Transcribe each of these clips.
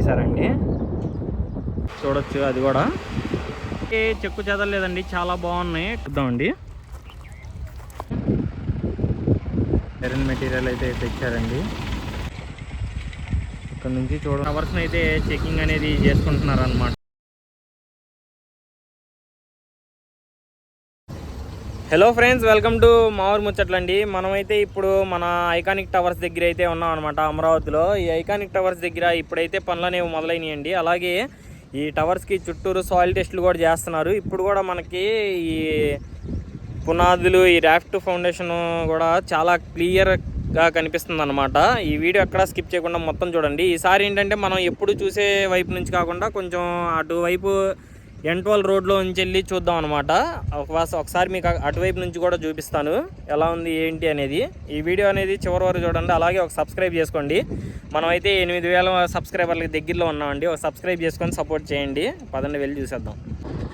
చేశారండి చూడొచ్చు అది కూడా. చెక్కు చెదలేదండి చాలా బాగున్నాయి. చూద్దామండి. ఐరన్ మెటీరియల్ అయితే తెచ్చారండి. ఇక్కడ నుంచి చూడ టవర్స్ అయితే చెకింగ్ అనేది చేసుకుంటున్నారు అనమాట హలో ఫ్రెండ్స్ వెల్కమ్ టు మావూరు ముచ్చట్లండి మనమైతే ఇప్పుడు మన ఐకానిక్ టవర్స్ దగ్గర అయితే ఉన్నాం అనమాట అమరావతిలో. ఈ ఐకానిక్ టవర్స్ దగ్గర ఇప్పుడైతే పనులు అనేవి మొదలైనయండి. అలాగే ఈ టవర్స్కి చుట్టూరు సాయిల్ టెస్టులు కూడా చేస్తున్నారు. ఇప్పుడు కూడా మనకి ఈ పునాదులు ఈ రాఫ్ట్ ఫౌండేషన్ కూడా చాలా క్లియర్గా కనిపిస్తుంది అనమాట ఈ వీడియో ఎక్కడా స్కిప్ చేయకుండా మొత్తం చూడండి. ఈసారి ఏంటంటే మనం ఎప్పుడు చూసే వైపు నుంచి కాకుండా కొంచెం అటువైపు ఎంట్వల్ రోడ్లో నుంచి వెళ్ళి చూద్దాం అనమాట ఒకసారి మీకు అటువైపు నుంచి కూడా చూపిస్తాను. ఎలా ఉంది ఏంటి అనేది. ఈ వీడియో అనేది చివరి వరకు చూడండి. అలాగే ఒక సబ్స్క్రైబ్ చేసుకోండి. మనం అయితే ఎనిమిది వేల సబ్స్క్రైబర్లకి దగ్గరలో ఉన్నామండి. ఒక సబ్స్క్రైబ్ చేసుకొని సపోర్ట్ చేయండి. పదండి వెళ్ళి చూసేద్దాం.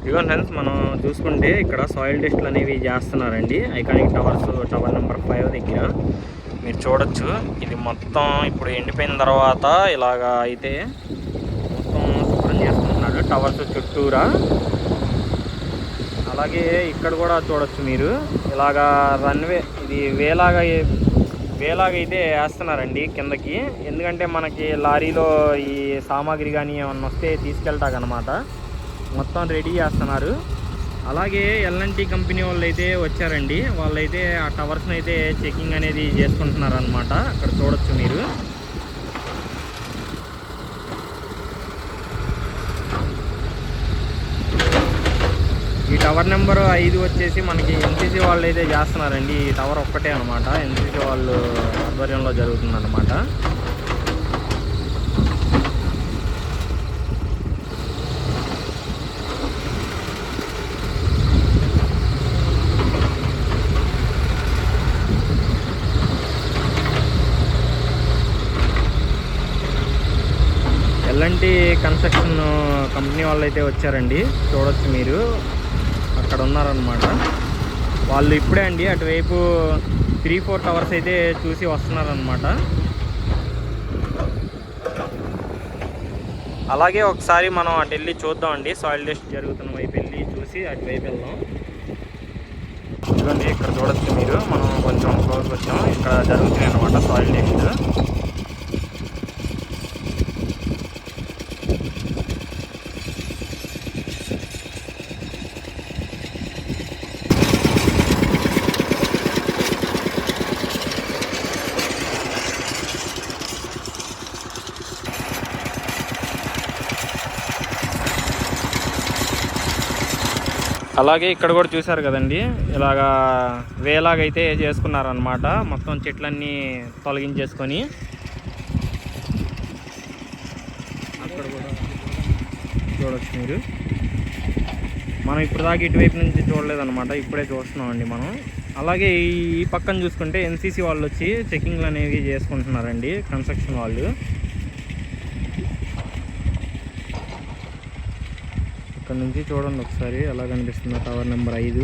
ఇగో ఫ్రెండ్స్ మనం చూసుకుంటే ఇక్కడ సాయిల్ టెస్ట్లు అనేవి చేస్తున్నారండి. Iconic towers tower number five దగ్గర. మీరు చూడొచ్చు. ఇది మొత్తం ఇప్పుడు ఎండిపోయిన తర్వాత ఇలాగా అయితే టవర్స్ చుట్టూరా? అలాగే ఇక్కడ కూడా చూడొచ్చు మీరు. ఇలాగా రన్వే ఇది వేలాగా వేలాగా అయితే వేస్తున్నారండి కిందకి. ఎందుకంటే మనకి లారీలో ఈ సామాగ్రి కానీ ఏమన్నా వస్తే తీసుకెళ్తాకనమాట మొత్తం రెడీ చేస్తున్నారు. అలాగే ఎల్ఎన్టీ కంపెనీ వాళ్ళు అయితే వచ్చారండి. వాళ్ళైతే ఆ టవర్స్ని అయితే చెకింగ్ అనేది చేసుకుంటున్నారు అనమాట అక్కడ చూడొచ్చు మీరు. టవర్ నెంబర్ ఐదు వచ్చేసి మనకి ఎన్సీసీ వాళ్ళు అయితే చేస్తున్నారండి. ఈ టవర్ ఒక్కటే అనమాట ఎన్సీసీ వాళ్ళు ఆధ్వర్యంలో జరుగుతుందన్నమాట. ఎల్ఎన్టీ కన్స్ట్రక్షన్ కంపెనీ వాళ్ళు అయితే వచ్చారండి. చూడొచ్చు మీరు. అక్కడ ఉన్నారనమాట వాళ్ళు ఇప్పుడే అండి అటువైపు త్రీ ఫోర్ టవర్స్ అయితే చూసి వస్తున్నారనమాట అలాగే ఒకసారి మనం అటు వెళ్ళి చూద్దామండి. సాయిల్ టెస్ట్ జరుగుతున్న వైపు వెళ్ళి చూసి అటువైపు వెళ్దాం. ఇదిగోండి ఇక్కడ చూడొచ్చు మీరు. మనం కొంచెం క్లోజ్ వచ్చాము. ఇక్కడ జరుగుతున్నాయి అనమాట సాయిల్ టెస్ట్. అలాగే ఇక్కడ కూడా చూసారు కదండి. ఇలాగా వేలాగైతే చేసుకున్నారనమాట మొత్తం చెట్లన్నీ తొలగించేసుకొని. అక్కడ కూడా చూడవచ్చు మీరు. మనం ఇప్పుడు దాకా ఇటువైపు నుంచి చూడలేదన్నమాట. ఇప్పుడే చూస్తున్నామండి మనం. అలాగే ఈ పక్కన చూసుకుంటే ఎన్సీసీ వాళ్ళు వచ్చి చెకింగ్లు అనేవి చేసుకుంటున్నారండి కన్స్ట్రక్షన్ వాళ్ళు. ఇక్కడ నుంచి చూడండి ఒకసారి ఎలా కనిపిస్తుందో టవర్ నెంబర్ ఐదు.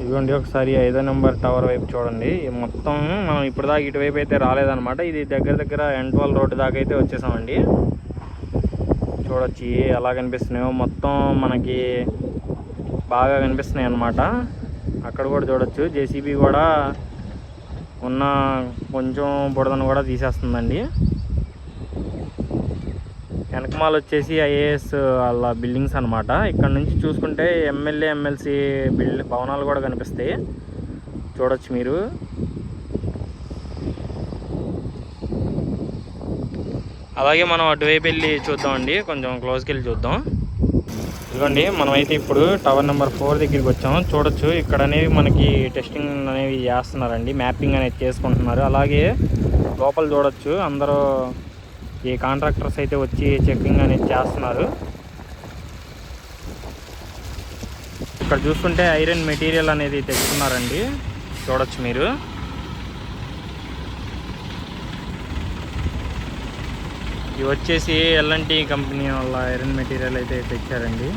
ఇదిగోండి ఒకసారి ఐదో నెంబర్ టవర్ వైపు చూడండి. మొత్తం మనం ఇప్పటిదాకా ఇటువైపు అయితే రాలేదన్నమాట. ఇది దగ్గర దగ్గర ఎంట్వల్ రోడ్డు దాకా అయితే వచ్చేసామండి. చూడొచ్చు ఎలా కనిపిస్తున్నాయో. మొత్తం మనకి బాగా కనిపిస్తున్నాయి అన్నమాట. అక్కడ కూడా చూడొచ్చు. జేసీబీ కూడా ఉన్న కొంచెం బుడదను కూడా తీసేస్తుందండి. వెనకమాల వచ్చేసి ఐఏఎస్ వాళ్ళ బిల్డింగ్స్ అనమాట ఇక్కడ నుంచి చూసుకుంటే ఎమ్మెల్యే ఎమ్మెల్సీ బిల్డింగ్ భవనాలు కూడా కనిపిస్తాయి. చూడొచ్చు మీరు. అలాగే మనం అటువైపు వెళ్ళి చూద్దామండి. కొంచెం క్లోజ్కి వెళ్ళి చూద్దాం. ఇదిగోండి మనమైతే ఇప్పుడు టవర్ నెంబర్ ఫోర్ దగ్గరికి వచ్చాం. చూడొచ్చు ఇక్కడ అనేవి మనకి టెస్టింగ్ అనేవి చేస్తున్నారండి. మ్యాపింగ్ అనేది చేసుకుంటున్నారు. అలాగే లోపల చూడొచ్చు అందరూ ఈ కాంట్రాక్టర్స్ అయితే వచ్చి చెక్కింగ్ అనేది చేస్తున్నారు. ఇక్కడ చూసుకుంటే ఐరన్ మెటీరియల్ అనేది తెచ్చుకున్నారండి. చూడొచ్చు మీరు. ఇవి వచ్చేసి ఎల్ఎన్టీ కంపెనీ వాళ్ళ ఐరన్ మెటీరియల్ అయితే తెచ్చారండి.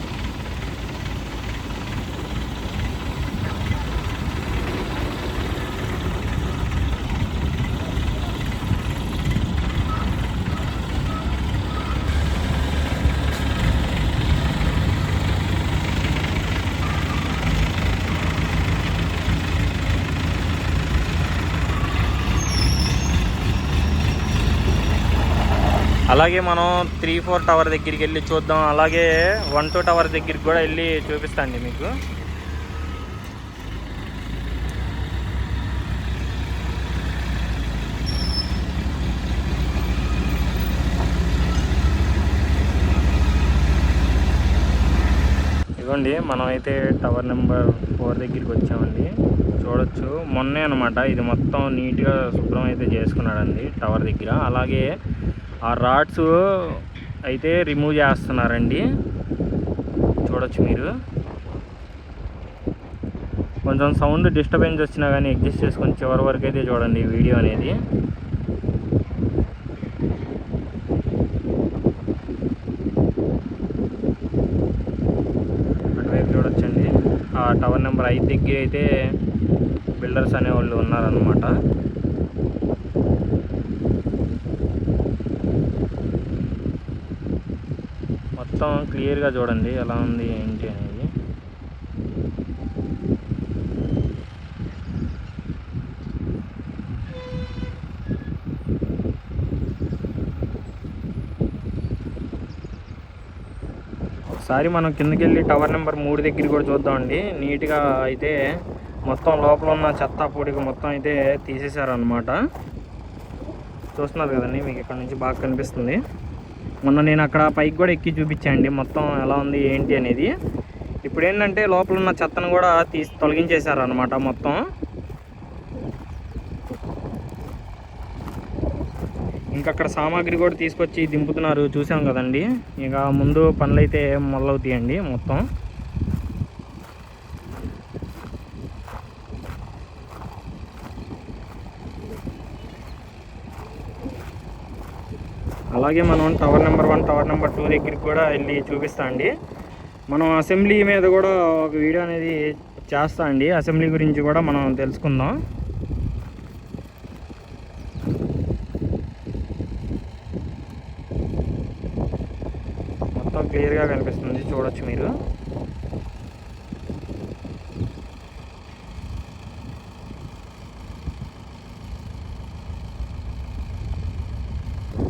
అలాగే మనం త్రీ ఫోర్ టవర్ దగ్గరికి వెళ్ళి చూద్దాం. అలాగే వన్ టూ టవర్ దగ్గరికి కూడా వెళ్ళి చూపిస్తాండి మీకు. ఇదిగోండి మనం అయితే టవర్ నెంబర్ ఫోర్ దగ్గరికి వచ్చామండి. చూడొచ్చు. మొన్నే అనమాట ఇది మొత్తం నీట్గా శుభ్రం అయితే చేసుకున్నాడండి టవర్ దగ్గర. అలాగే ఆ రాడ్స్ అయితే రిమూవ్ చేస్తున్నారండి. చూడొచ్చు మీరు. కొంచెం సౌండ్ డిస్టర్బెన్స్ వచ్చినా కానీ అడ్జస్ట్ చేసుకొని చివరి వరకు అయితే చూడండి వీడియో అనేది. అటువైపు చూడొచ్చండి. ఆ టవర్ నెంబర్ ఐదు దగ్గర అయితే బిల్డర్స్ అనేవాళ్ళు ఉన్నారనమాట మొత్తం క్లియర్గా చూడండి ఎలా ఉంది ఏంటి అనేది. ఒకసారి మనం కిందకి వెళ్ళి టవర్ నెంబర్ మూడు దగ్గర కూడా చూద్దామండి. నీట్గా అయితే మొత్తం లోపల ఉన్న చెత్త పొడికి మొత్తం అయితే తీసేశారనమాట చూస్తున్నారు కదండి మీకు ఇక్కడ నుంచి బాగా కనిపిస్తుంది. మొన్న నేను అక్కడ పైకి కూడా ఎక్కి చూపించాండి మొత్తం ఎలా ఉంది ఏంటి అనేది. ఇప్పుడు ఏంటంటే లోపల ఉన్న చెత్తను కూడా తీసి తొలగించేశారు అనమాట మొత్తం. ఇంకా అక్కడ సామాగ్రి కూడా తీసుకొచ్చి దింపుతున్నారు. చూసాం కదండి. ఇక ముందు పనులు అయితే మొదలవుతాయండి మొత్తం. అలాగే మనం tower number one tower number two దగ్గరికి కూడా వెళ్ళి చూపిస్తా అండి. మనం అసెంబ్లీ మీద కూడా ఒక వీడియో అనేది చేస్తా అండి. అసెంబ్లీ గురించి కూడా మనం తెలుసుకుందాం. మొత్తం క్లియర్గా కనిపిస్తుంది చూడొచ్చు మీరు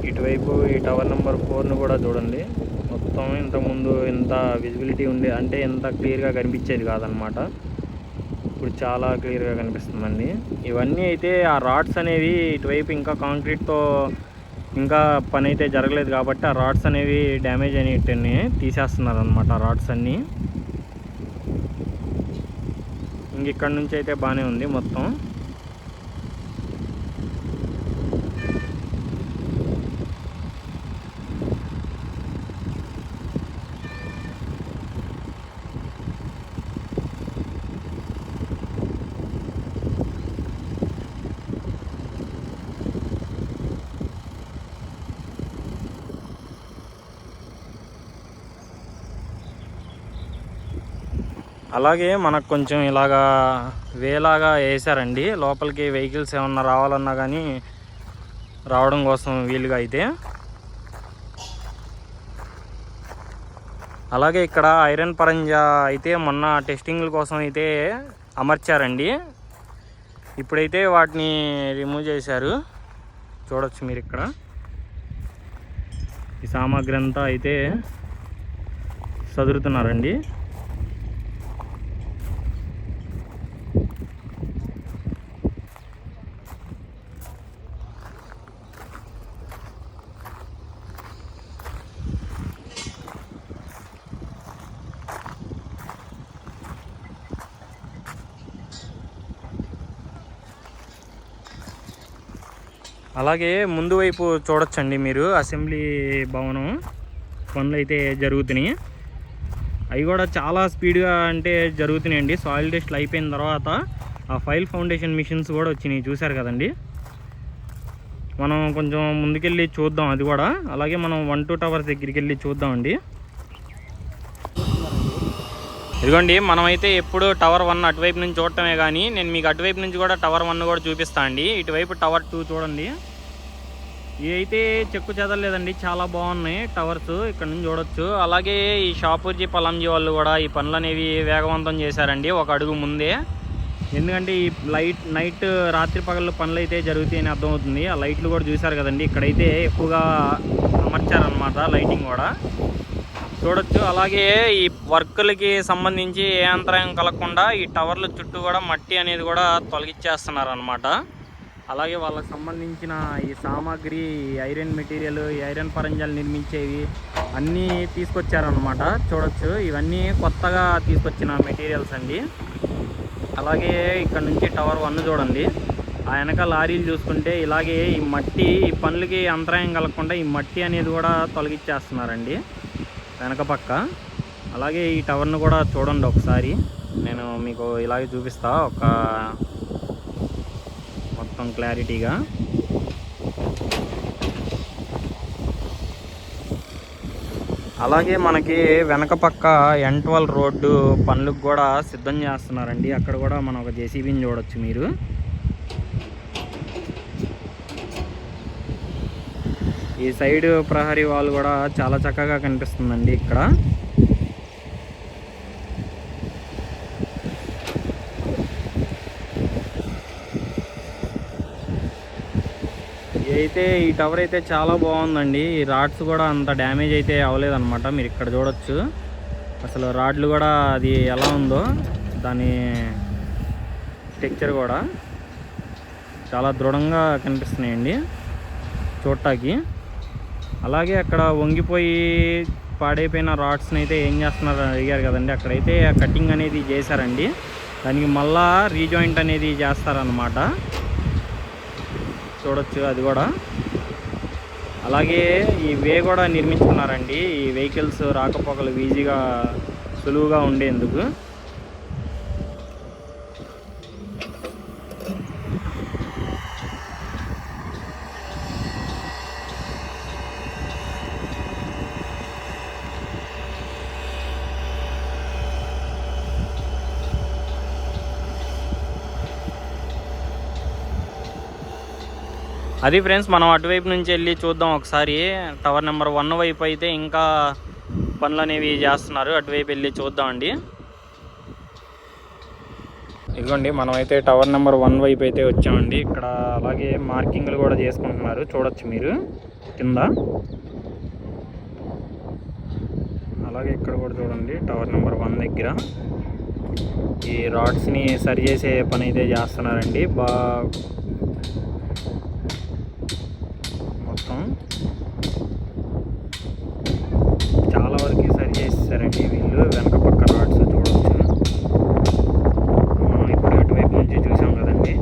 ఇటువైపు ఈ టవర్ నెంబర్ ఫోర్ను మొత్తం ఇంతకుముందు ఇంత విజిబిలిటీ ఉండే అంటే ఇంత క్లియర్గా కనిపించేది కాదనమాట ఇప్పుడు చాలా క్లియర్గా కనిపిస్తుందండి. ఇవన్నీ అయితే ఆ రాడ్స్ అనేవి ఇటువైపు ఇంకా కాంక్రీట్తో ఇంకా పని అయితే జరగలేదు కాబట్టి ఆ రాడ్స్ అనేవి డ్యామేజ్ అనేటివి తీసేస్తున్నారు అనమాట ఆ రాడ్స్ అన్నీ. ఇంక ఇక్కడ నుంచి అయితే బాగానే ఉంది మొత్తం. అలాగే మనకు కొంచెం ఇలాగా వేలాగా వేసారండి. లోపలికి వెహికల్స్ ఏమన్నా రావాలన్నా కానీ రావడం కోసం వీలుగా అయితే. అలాగే ఇక్కడ ఐరన్ పరంజా అయితే మొన్న టెస్టింగ్ల కోసం అయితే అమర్చారండి. ఇప్పుడైతే వాటిని రిమూవ్ చేశారు. చూడొచ్చు మీరు ఇక్కడ. ఈ సామాగ్రి అంతా అయితే చదురుతున్నారండి అలాగే ముందు వైపు చూడొచ్చండి మీరు అసెంబ్లీ భవనం. పనులు అయితే జరుగుతున్నాయి. అవి కూడా చాలా స్పీడ్గా అంటే జరుగుతున్నాయండి. సాయిల్ టెస్ట్లు అయిపోయిన తర్వాత ఆ ఫైల్ ఫౌండేషన్ మిషన్స్ కూడా వచ్చినాయి. చూశారు కదండి? మనం కొంచెం ముందుకెళ్ళి చూద్దాం అది కూడా. అలాగే మనం వన్ టూ టవర్స్ దగ్గరికి వెళ్ళి చూద్దామండి. ఇదిగోండి మనమైతే ఎప్పుడు టవర్ వన్ అటువైపు నుంచి చూడటమే కానీ నేను మీకు అటువైపు నుంచి కూడా టవర్ వన్ కూడా చూపిస్తా అండి. ఇటువైపు టవర్ టూ చూడండి. ఇదైతే చెక్కు చెదలేదండి చాలా బాగున్నాయి టవర్స్ ఇక్కడ నుంచి చూడొచ్చు. అలాగే ఈ షాపూర్జీ పలంజీ వాళ్ళు కూడా ఈ పనులు అనేవి వేగవంతం చేశారండి ఒక అడుగు ముందే. ఎందుకంటే ఈ లైట్ నైట్ రాత్రి పగళ్ళు పనులు అయితే జరుగుతాయని అర్థమవుతుంది. ఆ లైట్లు కూడా చూశారు కదండి ఇక్కడైతే ఎక్కువగా అమర్చారనమాట లైటింగ్ కూడా. చూడొచ్చు. అలాగే ఈ వర్కులకి సంబంధించి ఏ అంతరాయం కలగకుండా ఈ టవర్ల చుట్టూ కూడా మట్టి అనేది కూడా తొలగిచ్చేస్తున్నారు అనమాట అలాగే వాళ్ళకి సంబంధించిన ఈ సామాగ్రి ఈ ఐరన్ మెటీరియల్ ఈ ఐరన్ పరంజాలు నిర్మించేవి అన్నీ తీసుకొచ్చారనమాట చూడొచ్చు. ఇవన్నీ కొత్తగా తీసుకొచ్చిన మెటీరియల్స్ అండి. అలాగే ఇక్కడ నుంచి టవర్ వన్ చూడండి. ఆ వెనక లారీలు చూసుకుంటే ఇలాగే ఈ మట్టి ఈ పనులకి అంతరాయం కలగకుండా ఈ మట్టి అనేది కూడా తొలగిచ్చేస్తున్నారండి. వెనక పక్క. అలాగే ఈ టవర్ను కూడా చూడండి ఒకసారి. నేను మీకు ఇలాగే చూపిస్తా ఒక మొత్తం క్లారిటీగా. అలాగే మనకి వెనక పక్క ఎంట్వల్ రోడ్డు పనులకు కూడా సిద్ధం చేస్తున్నారండి. అక్కడ కూడా మనం ఒక జేసీబీని చూడొచ్చు మీరు. ఈ సైడ్ ప్రహరీ వాల్ కూడా చాలా చక్కగా కనిపిస్తుందండి ఇక్కడ. అయితే ఈ టవర్ అయితే చాలా బాగుందండి. ఈ రాడ్స్ కూడా అంత డ్యామేజ్ అయితే అవ్వలేదన్నమాట మీరు ఇక్కడ చూడొచ్చు. అసలు రాడ్లు కూడా అది ఎలా ఉందో దాని టెక్చర్ కూడా చాలా దృఢంగా కనిపిస్తున్నాయండి చూడటానికి. అలాగే అక్కడ వంగిపోయి పాడైపోయిన రాడ్స్ని అయితే ఏం చేస్తున్నారు అడిగారు కదండి. అక్కడైతే కటింగ్ అనేది చేశారండి. దానికి మళ్ళా రీజాయింట్ అనేది చేస్తారనమాట చూడొచ్చు అది కూడా. అలాగే ఈ వే కూడా నిర్మించుకున్నారండి. ఈ వెహికల్స్ రాకపోకలు ఈజీగా సులువుగా ఉండేందుకు. అది ఫ్రెండ్స్ మనం అటువైపు నుంచి వెళ్ళి చూద్దాం ఒకసారి. టవర్ నెంబర్ వన్ వైపు అయితే ఇంకా పనులు అనేవి చేస్తున్నారు. అటువైపు వెళ్ళి చూద్దామండి. ఇదిగోండి మనమైతే టవర్ నెంబర్ వన్ వైపు అయితే వచ్చామండి. ఇక్కడ అలాగే మార్కింగ్లు కూడా చేసుకుంటున్నారు. చూడొచ్చు మీరు కింద. అలాగే ఇక్కడ కూడా చూడండి టవర్ నెంబర్ వన్ దగ్గర. ఈ రాడ్స్ని సరి చేసే పని అయితే చేస్తున్నారండి. బా మొత్తం చాలా వరకు సరి చేసేసారండి వీళ్ళు వెనక పక్క రాడ్స్ చూడవచ్చు మనం ఇప్పుడు అటువైపు నుంచి చూసాం కదండి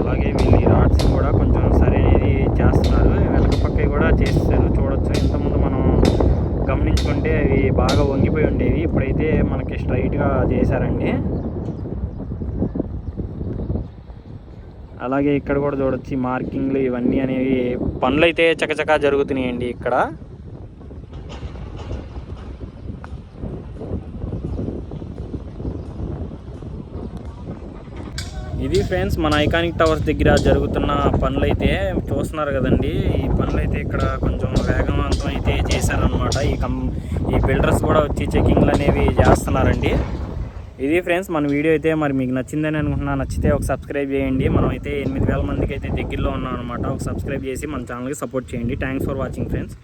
అలాగే వీళ్ళు ఈ రాడ్స్ కూడా కొంచెం సరి అనేది చేస్తున్నారు వెనక పక్క కూడా చేసేసారు చూడొచ్చు ఇంతకుముందు మనం గమనించుకుంటే అవి బాగా వంగిపోయి ఉండేవి. ఇప్పుడైతే మనకి స్ట్రైట్గా చేశారండి. అలాగే ఇక్కడ కూడా చూడొచ్చు మార్కింగ్లు ఇవన్నీ అనేవి. పనులు అయితే చకచకా జరుగుతున్నాయండి ఇక్కడ. ఇది ఫ్రెండ్స్ మన ఐకానిక్ టవర్స్ దగ్గర జరుగుతున్న పనులు అయితే చూస్తున్నారు కదండి. ఈ పనులు అయితే ఇక్కడ కొంచెం వేగవంతం అయితే చేశారనమాట ఈ కం ఈ బిల్డర్స్ కూడా వచ్చి చెకింగ్లు అనేవి చేస్తున్నారండి. ఇది ఫ్రెండ్స్ మన వీడియో అయితే మరి మీకు నచ్చిందని అనుకుంటున్నా. నచ్చితే ఒక సబ్స్క్రైబ్ చేయండి. మనం అయితే ఎనిమిది వేల మందికి అయితే దగ్గరలో ఉన్నాం అనమాట ఒక సబ్స్క్రైబ్ చేసి మన ఛానల్కి సపోర్ట్ చేయండి. Thanks for watching friends